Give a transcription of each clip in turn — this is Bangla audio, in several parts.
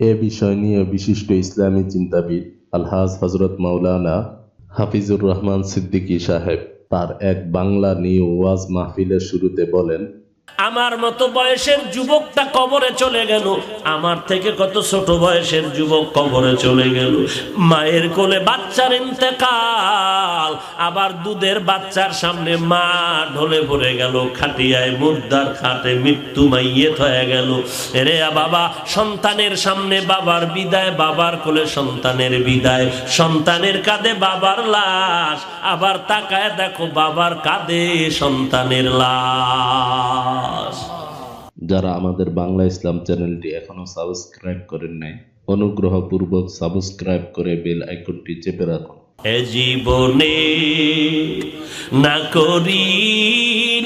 এ বিষয় নিয়ে বিশিষ্ট ইসলামী চিন্তাবিদ আলহাজ হজরত মাওলানা হাফিজুর রহমান সিদ্দিকী সাহেব তার এক বাংলা নিউ ওয়াজ মাহফিলের শুরুতে বলেন আমার মতো বয়সের যুবকটা কবরে চলে গেল। আমার থেকে কত ছোট বয়সের যুবক কবরে চলে গেল। মায়ের কোলে বাচ্চার ইন্তেকাল, আবার দুধের বাচ্চার সামনে মা ঢলে পড়ে গেল। খাটিয়ায় মুদ্রার খাটে মৃত্যু মাইয়েত হয়ে গেল। রে বাবা, সন্তানের সামনে বাবার বিদায়, বাবার কোলে সন্তানের বিদায়। সন্তানের কাঁধে বাবার লাশ, আবার তাকায় দেখো বাবার কাঁধে সন্তানের লাশ। যারা আমাদের বাংলা ইসলাম চ্যানেলটি এখনও সাবস্ক্রাইব করেন নাই, অনুগ্রহপূর্বক সাবস্ক্রাইব করে বেল আইকনটি চেপে রাখুন। এ জীবনে না করিলাম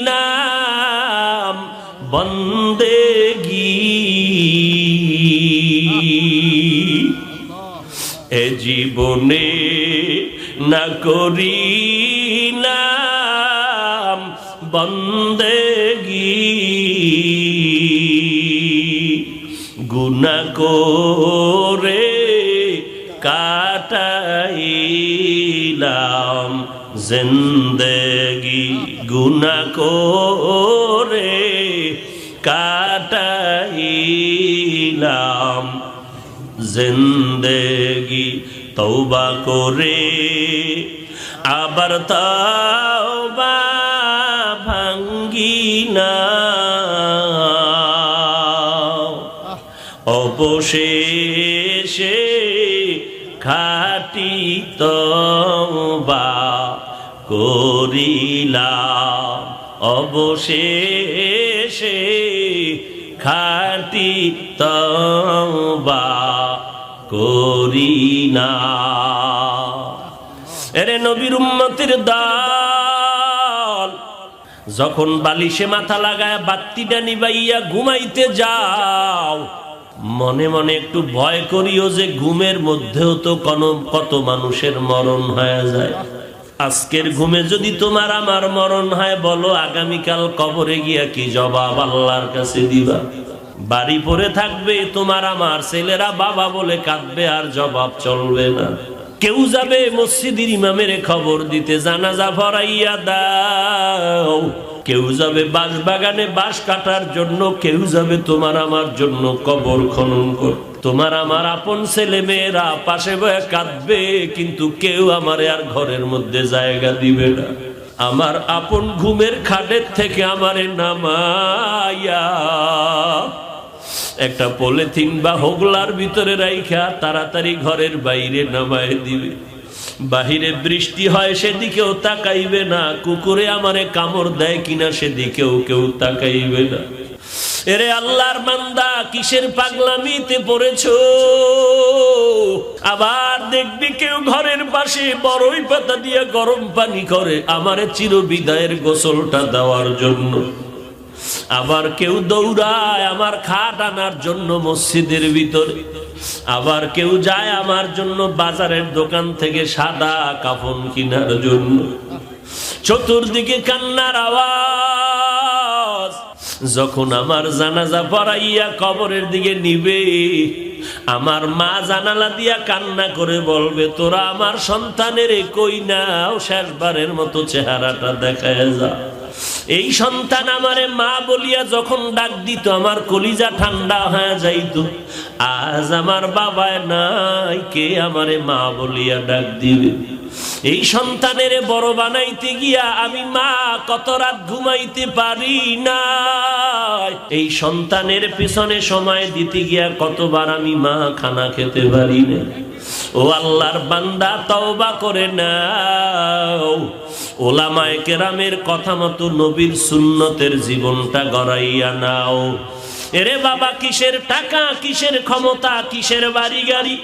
বন্দেগি এ জীবনে না করিলাম বন্দেগি গুনা করে কাটাইলাম জিন্দগি। গুনা করে কাটাইলাম জিন্দগি। তৌবা করে আবার তৌবা ভাঙ্গি না। অবশেষে খাটি তবা করিলাম। অবশেষে খাটি তবা করিনা এরে নবীর উম্মতির দল, যখন বালিশে মাথা লাগায় বাত্তিটা নিবাইয়া ঘুমাইতে যাও মনে মনে একটু ভয় করিও যে ঘুমের মধ্যেও তো কোন, কত মানুষের মরণ হয়ে যায়। আজকের ঘুমে যদি তোমার আমার মরণ হয়, বলো আগামীকাল কবরে গিয়া কি জবাব আল্লাহর কাছে দিবা? বাড়ি পরে থাকবে, তোমার আমার ছেলেরা বাবা বলে কাঁদবে, আর জবাব চলবে না। কেউ যাবে মসজিদের ইমামের খবর দিতে, জানাজা ভরাইয়া দাও। কেউ যাবে বাঁশ বাগানে বাঁশ কাটার জন্য, কেউ যাবে তোমার আমার জন্য কবর খনন কর তোমার আমার আপন ছেলে মেয়েরা পাশে বয়ে কাঁদবে, কিন্তু কেউ আমার আর ঘরের মধ্যে জায়গা দিবে না। আমার আপন ঘুমের খাটের থেকে আমারে নামাইয়া একটা পলিথিন বা হোগলার ভিতরে রাইখা তাড়াতাড়ি ঘরের বাইরে নামায় দিবে। বাহিরে বৃষ্টি হয়, সেদিকেও তাকাইবে না। কুকুরে আমারে কামড় দেয় কিনা, সেদিকেও কেউ তাকাইবে না। এরে আল্লাহর মান্দা কিসের পাগলামিতে পড়েছ? আবার দেখবি কেউ ঘরের পাশে বড়ই পাতা দিয়ে গরম পানি করে। আমারে চির বিদায়ের গোসলটা দেওয়ার জন্য। আবার কেউ দৌড়ায় আমার খাট আনার জন্য মসজিদের ভিতরে। আবার কেউ যায় আমার জন্য বাজারের দোকান থেকে সাদা কাফন কেনার জন্য। চতুর্দিকে কান্নার আওয়াজ, যখন আমার জানাজা পড়াইয়া কবরের দিকে নিবে, আমার মা জানালা দিয়া কান্না করে বলবে, তোরা আমার সন্তানের কই নাও, শেষবারের মতো চেহারাটা দেখায় যা। এই সন্তান আমারে মা বলিয়া যখন ডাক দিত, আমার কলিজা ঠান্ডা হয়ে যাইত। আজ আমার বাবায় নাই, কে আমারে মা বলিয়া ডাক দিবে? এই সন্তানের বড় বানাইতে গিয়া আমি মা, কত রাত ঘুমাইতে পারি না এই সন্তানের পিছনে সময় দিতে গিয়া কতবার আমি মা খানা খেতে পারি না ও আল্লাহর বান্দা, তওবা করে নাও। ওলামায়ে কেরামের কথা মতো নবীর সুন্নতের জীবনটা গড়াইয়া নাও। এরে বাবা, কিসের টাকা, কিসের ক্ষমতা, কিসের বাড়ি গাড়ি?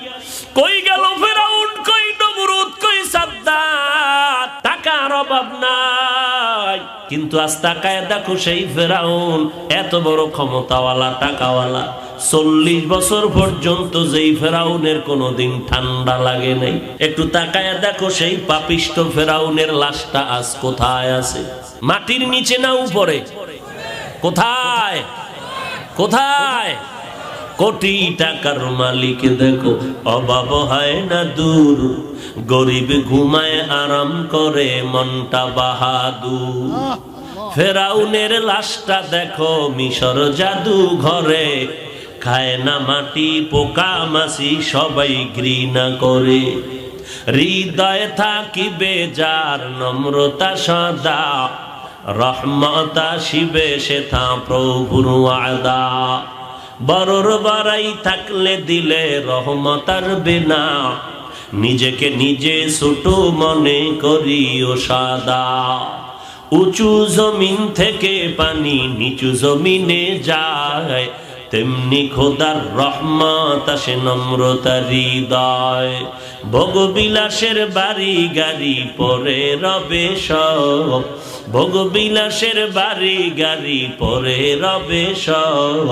কই গেল ফেরাউন, কই নমরুদ কই সাদ্দাত? টাকার অভাব নাই। কিন্তু আজ তাকায় দেখো সেই ফেরাউন, এত বড় ক্ষমতাওয়ালা, টাকাওয়ালা। চল্লিশ বছর পর্যন্ত যেই ফেরাউনের কোনোদিন ঠান্ডা লাগে নাই। একটু তাকায় দেখো সেই পাপিষ্ট ফেরাউনের লাশটা আজ কোথায় আছে? মাটির নিচে না উপরে? কোথায়? কোথায়? কোটি টাকার মালিক দেখো অভাব হয় না দূর। গরিব ঘুমায় আরাম করে মনটা বাহাদুর। ফেরাউনের লাশটা দেখো মিশর জাদু ঘরে। খায় না মাটি, পোকা মাসি সবাই ঘৃণা করে। হৃদয় থাকিবে যার নম্রতা সদা, রহমতা শিবে সেথা প্রভুর আদা বড়র বাড়াই থাকলে দিলে রহমতার বিনা, নিজেকে নিজে ছোট মনে করিও সাদা। উঁচু জমিন থেকে পানি নিচু জমিনে যায় তেমনি খোদার রহমত আসে নম্রতা হৃদয়। ভোগবিলাসের বাড়ি গাড়ি পরে রবে সব। ভোগবিলাসের বাড়ি গাড়ি পরে রবে সব।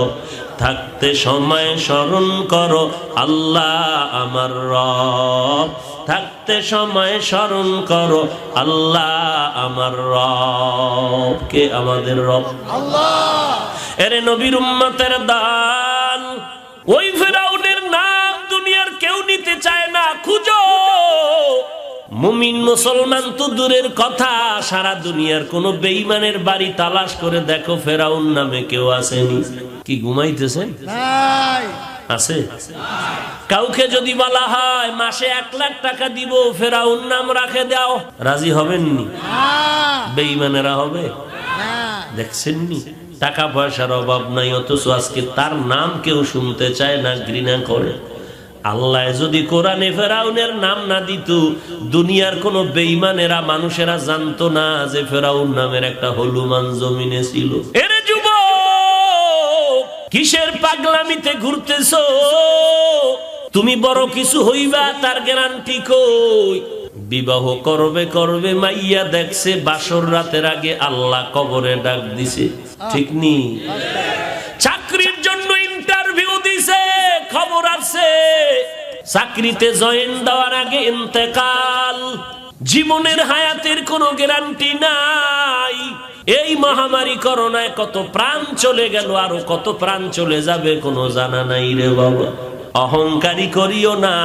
থাকতে সময় স্মরণ করো আল্লাহ আমার রব। থাকতে সময় স্মরণ করো আল্লাহ আমার রব। কে আমাদের রব? এরে নবীর উম্মতের দান। ওই ফেরাউনের নাম দুনিয়ার কেউ নিতে চায় না খুঁজো। মুমিন মুসলমান তো দূরের কথা সারা দুনিয়ার কোন বেইমানের বাড়ি তালাশ করে দেখো ফেরাউন নামে কেউ আসেনি। কি ঘুমাইতেছেন আছে? কাউকে যদি বলা হয় মাসে এক লাখ টাকা দিব ফেরাউন নাম রাখে দাও। রাজি হবেননি? বেইমানেরা হবে? দেখছেননি? টাকা পয়সার অভাব নাই অথচ আজকে তার নাম কেউ শুনতে চায় না ঘৃণা করে। আল্লাহ যদি কোরআনে ফেরাউনের নাম না দিত, দুনিয়ার কোন বেইমানেরা মানুষেরা জানতো না যে ফেরাউন নামের একটা হলুমান জমিনে ছিল। এরে যুব কিসের পাগলামিতে ঘুরতেছো? তুমি বড় কিছু হইবা, তার গ্যারান্টি কই? বিবাহ করবে করবে মাইয়া দেখছে, বাসর রাতের আগে আল্লাহ কবরে ডাক দিছে। ঠিক নি? চাকরিতে জয়েন দেওয়ার আগে ইন্তেকাল। জীবনের হায়াতের কোনো গ্যারান্টি নাই। এই মহামারী করোনায় কত প্রাণ চলে গেল, আরও কত প্রাণ চলে যাবে কোনো জানা নাই রে বাবা। অহংকারী করিও না।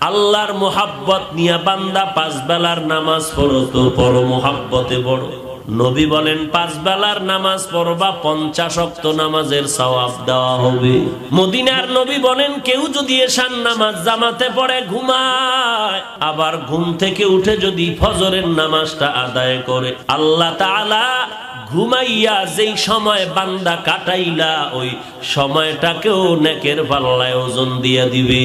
আল্লাহর মোহাব্বত নিয়া বান্দা পাঁচ বেলার নামাজ পড়ো তো পড়ো মোহাব্বতে বড় নবী বলেন, পাঁচ বেলার নামাজ পড়বা, পঞ্চাশ অক্ত নামাজের সওয়াব দেওয়া হবে। মদিনার নবী বলেন, কেউ যদি এসান নামাজ জামাতে পড়ে, ঘুমায়। আবার ঘুম থেকে উঠে যদি ফজরের নামাজটা আদায় করে, আল্লাহ তাআলা ঘুমাইয়া যেই সময় বান্দা কাটাইলা, ওই সময়টাকেও নেকের পাল্লায় ওজন দিয়া দিবে।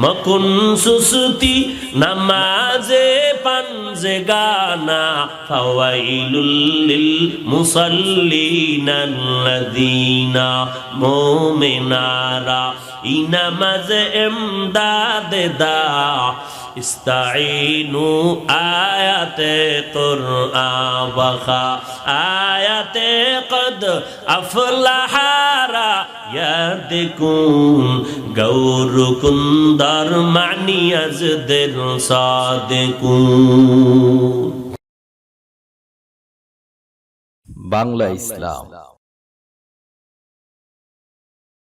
মকুন সুসুতি নামাজে পানজে গানা ফাওয়াইলুল লিল মুসাল্লিনা আল্লাযীনা মুমিনারা। ইনামাজে এমদাদে দা ইস্তাইনু আয়াতে কুরআন বাখা আয়াতে কদ আফলাহারা, ইয়াদিকুন গৌরকুন্দর মানি আজদের সাদিকুন। বাংলা ইসলাম।